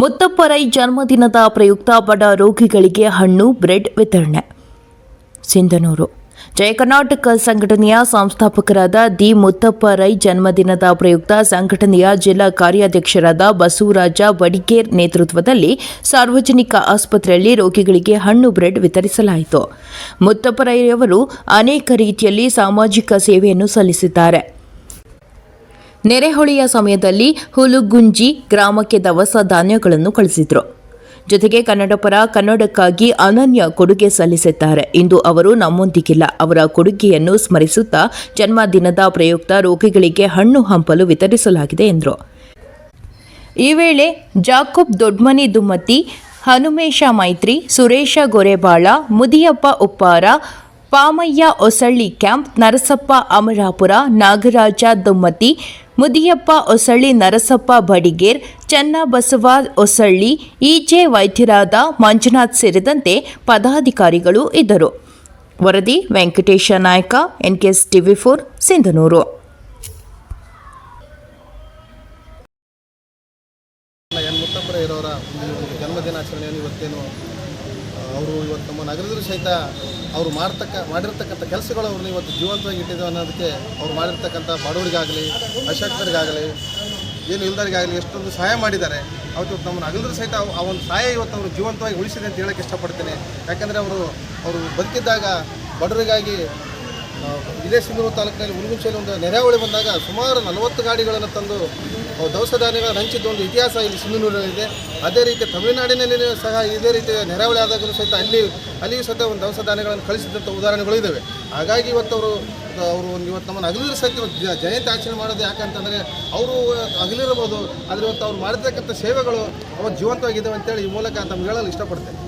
ಮುತ್ತಪ್ಪರೈ ಜನ್ಮದಿನದ ಪ್ರಯುಕ್ತ ಬಡ ರೋಗಿಗಳಿಗೆ ಹಣ್ಣು, ಬ್ರೆಡ್ ವಿತರಣೆ. ಸಿಂಧನೂರು. ಜಯ ಕರ್ನಾಟಕ ಸಂಘಟನೆಯ ಸಂಸ್ಥಾಪಕರಾದ ದಿ ಮುತ್ತಪ್ಪ ರೈ ಜನ್ಮದಿನದ ಪ್ರಯುಕ್ತ ಸಂಘಟನೆಯ ಜಿಲ್ಲಾ ಕಾರ್ಯಾಧ್ಯಕ್ಷರಾದ ಬಸವರಾಜ ವಡಿಗೇರ್ ನೇತೃತ್ವದಲ್ಲಿ ಸಾರ್ವಜನಿಕ ಆಸ್ಪತ್ರೆಯಲ್ಲಿ ರೋಗಿಗಳಿಗೆ ಹಣ್ಣು, ಬ್ರೆಡ್ ವಿತರಿಸಲಾಯಿತು. ಮುತ್ತಪ್ಪ ರೈಯವರು ಅನೇಕ ರೀತಿಯಲ್ಲಿ ಸಾಮಾಜಿಕ ಸೇವೆಯನ್ನು ಸಲ್ಲಿಸಿದ್ದಾರೆ. ನೆರೆಹೊಳೆಯ ಸಮಯದಲ್ಲಿ ಹುಲುಗುಂಜಿ ಗ್ರಾಮಕ್ಕೆ ದವಸ ಧಾನ್ಯಗಳನ್ನು ಕಳಿಸಿದರು. ಜೊತೆಗೆ ಕನ್ನಡಪರ ಕನ್ನಡಕ್ಕಾಗಿ ಅನನ್ಯ ಕೊಡುಗೆ ಸಲ್ಲಿಸಿದ್ದಾರೆ. ಇಂದು ಅವರು ನಮ್ಮೊಂದಿಗಿಲ್ಲ. ಅವರ ಕೊಡುಗೆಯನ್ನು ಸ್ಮರಿಸುತ್ತಾ ಜನ್ಮದಿನದ ಪ್ರಯುಕ್ತ ರೋಗಿಗಳಿಗೆ ಹಣ್ಣು ಹಂಪಲು ವಿತರಿಸಲಾಗಿದೆ ಎಂದರು. ಈ ವೇಳೆ ಜಾಕೋಬ್ ದೊಡ್ಮನಿ ದುಮ್ಮತಿ ಹನುಮೇಶ ಮೈತ್ರಿ, ಸುರೇಶ ಗೊರೆಬಾಳ, ಮುದಿಯಪ್ಪ ಉಪ್ಪಾರ, ಪಾಮಯ್ಯ ಒಸಳ್ಳಿ ಕ್ಯಾಂಪ್, ನರಸಪ್ಪ ಅಮರಾಪುರ, ನಾಗರಾಜ ದುಮ್ಮತಿ ಮುದಿಯಪ್ಪ ಹೊಸಳ್ಳಿ ನರಸಪ್ಪ ಬಡಿಗೇರ್, ಚನ್ನಬಸವ ಹೊಸಳ್ಳಿ ಈಜೆ ವೈದ್ಯರಾದ ಮಂಜುನಾಥ್ ಸೇರಿದಂತೆ ಪದಾಧಿಕಾರಿಗಳು ಇದ್ದರು. ವರದಿ Venkatesha Nayaka, NKS TV four, Sindhanur. N ಜನ್ಮದಿನಾಚರಣೆಯನ್ನು ಇವತ್ತೇನು ಅವರು ಇವತ್ತು ನಮ್ಮ ನಗರದಲ್ಲಿ ಸಹಿತ ಅವರು ಮಾಡ್ತಕ್ಕ, ಮಾಡಿರ್ತಕ್ಕಂಥ ಕೆಲಸಗಳು ಅವ್ರನ್ನ ಇವತ್ತು ಜೀವಂತವಾಗಿ ಇಟ್ಟಿದ್ದೇವೆ ಅನ್ನೋದಕ್ಕೆ ಅವ್ರು ಮಾಡಿರ್ತಕ್ಕಂಥ ಬಡವರಿಗಾಗಲಿ ಅಶಕ್ತರಿಗಾಗಲಿ ಏನು ಇಲ್ದರಿಗಾಗಲಿ ಎಷ್ಟೊಂದು ಸಹಾಯ ಮಾಡಿದ್ದಾರೆ. ಅವತ್ತು ನಮ್ಮ ನಗರದಲ್ಲಿ ಸಹಿತ ಆ ಒಂದು ಸಹಾಯ ಇವತ್ತು ಅವರು ಜೀವಂತವಾಗಿ ಉಳಿಸಿದೆ ಅಂತ ಹೇಳೋಕ್ಕೆ ಇಷ್ಟಪಡ್ತೀನಿ. ಯಾಕಂದರೆ ಅವರು ಅವರು ಬದುಕಿದ್ದಾಗ ಬಡವರಿಗಾಗಿ ಇದೇ ಸಿಂಧೂರು ತಾಲೂಕಿನಲ್ಲಿ ಉಲ್ಗುಂಚೆಯಲ್ಲಿ ಒಂದು ನೆರೆಹೊಳೆ ಬಂದಾಗ ಸುಮಾರು ನಲವತ್ತು ಗಾಡಿಗಳನ್ನು ತಂದು ದವಸ ಧಾನ್ಯಗಳನ್ನು ಹಂಚಿದ್ದ ಒಂದು ಇತಿಹಾಸ ಇಲ್ಲಿ ಸಿಂಧನೂರಿನಲ್ಲಿದೆ ಅದೇ ರೀತಿ ತಮಿಳುನಾಡಿನಲ್ಲಿ ಸಹ ಇದೇ ರೀತಿ ನೆರೆಹೊಳೆ ಆದಾಗಲೂ ಸಹಿತ ಅಲ್ಲಿ, ಅಲ್ಲಿಯೂ ಸಹಿತ ಒಂದು ದವಸ ಧಾನ್ಯಗಳನ್ನು ಕಳಿಸಿದಂಥ ಉದಾಹರಣೆಗಳು ಇದ್ದಾವೆ ಹಾಗಾಗಿ ಇವತ್ತು ಅವರು ಅವರು ಒಂದು ಇವತ್ತು ನಮ್ಮನ್ನು ಅಗಲಿರೋ ಸಹಿತ ಜಯಂತಿ ಆಚರಣೆ ಮಾಡೋದು ಯಾಕಂತಂದರೆ ಅವರು ಅಗಲಿರಬಹುದು, ಆದರೆ ಇವತ್ತು ಅವ್ರು ಮಾಡಿರ್ತಕ್ಕಂಥ ಸೇವೆಗಳು ಅವತ್ತು ಜೀವಂತವಾಗಿದ್ದಾವೆ ಅಂತೇಳಿ ಈ ಮೂಲಕ ತಮ್ಗೆ ಹೇಳಲು ಇಷ್ಟಪಡ್ತೇನೆ.